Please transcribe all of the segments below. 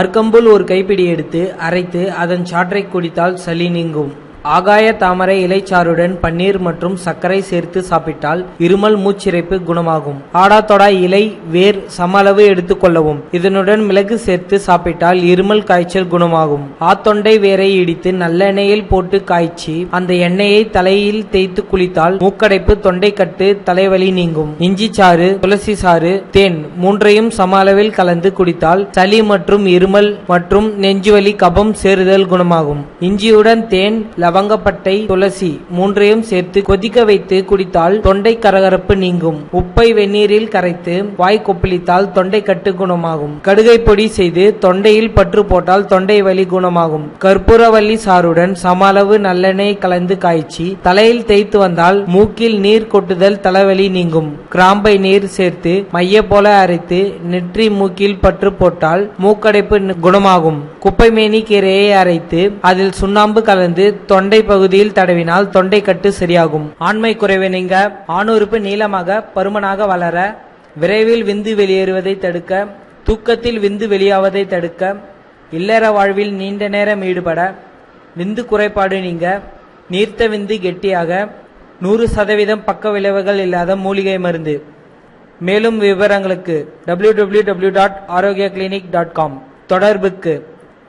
அர்க்கம்புல் ஒரு கைப்பிடி எடுத்து அரைத்து அதன் சாற்றை குடித்தால் சளி நீங்கும். ஆகாய தாமரை இலைச்சாறுடன் பன்னீர் மற்றும் சர்க்கரை சேர்த்து சாப்பிட்டால் இருமல் மூச்சிறைப்பு குணமாகும். ஆடாத்தொடா இலை வேர் சம அளவு எடுத்துக்கொள்ளவும் இதனுடன் மிளகு சேர்த்து சாப்பிட்டால் இருமல் காய்ச்சல் குணமாகும். ஆத்தொண்டை வேரை இடித்து நல்லெண்ணெயில் போட்டு காய்ச்சி அந்த எண்ணெயை தலையில் தேய்த்து குளித்தால் மூக்கடைப்பு தொண்டைக்கட்டு தலைவலி நீங்கும். இஞ்சி சாறு துளசி சாறு தேன் மூன்றையும் சம அளவில் கலந்து குடித்தால் சளி மற்றும் இருமல் மற்றும் நெஞ்சுவலி கபம் சேருதல் குணமாகும். இஞ்சியுடன் தேன் லவங்கப்பட்டை துளசி மூன்றையும் சேர்த்து கொதிக்க வைத்து குடித்தால் தொண்டை கரகரப்பு நீங்கும். உப்பை வெந்நீரில் கரைத்து வாய் கொப்பளித்தால் தொண்டை கட்டு குணமாகும். கடுகை பொடி செய்து தொண்டையில் பற்று போட்டால் தொண்டை வலி குணமாகும். கற்பூரவல்லி சாறுடன் சம அளவு நல்லெண்ணெய் கலந்து காய்ச்சி தலையில் தேய்த்து வந்தால் மூக்கில் நீர் கொட்டுதல் தலைவலி நீங்கும். கிராம்பை நீர் சேர்த்து மைய போல அரைத்து நெற்றி மூக்கில் பற்று போட்டால் மூக்கடைப்பு குணமாகும். குப்பைமேனி கீரையை அரைத்து அதில் சுண்ணாம்பு கலந்து தொண்டை தொண்டை பகுதியில் தடவினால் தொண்டை கட்டு சரியாகும். ஆண்மை குறைவு நீங்க ஆணுறுப்பு நீளமாக பருமனாக வளர விரைவில் விந்து வெளியேறுவதை தடுக்க தூக்கத்தில் விந்து வெளியாவதை தடுக்க இல்லற வாழ்வில் நீண்ட நேரம் ஈடுபட விந்து குறைபாடு நீங்க நீர்த்த விந்து கெட்டியாக நூறு சதவீதம் பக்க விளைவுகள் இல்லாத மூலிகை மருந்து. மேலும் விவரங்களுக்கு W W W dot Arogya clinic dot com தொடர்புக்கு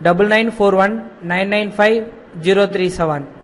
double nine four one nine nine five 037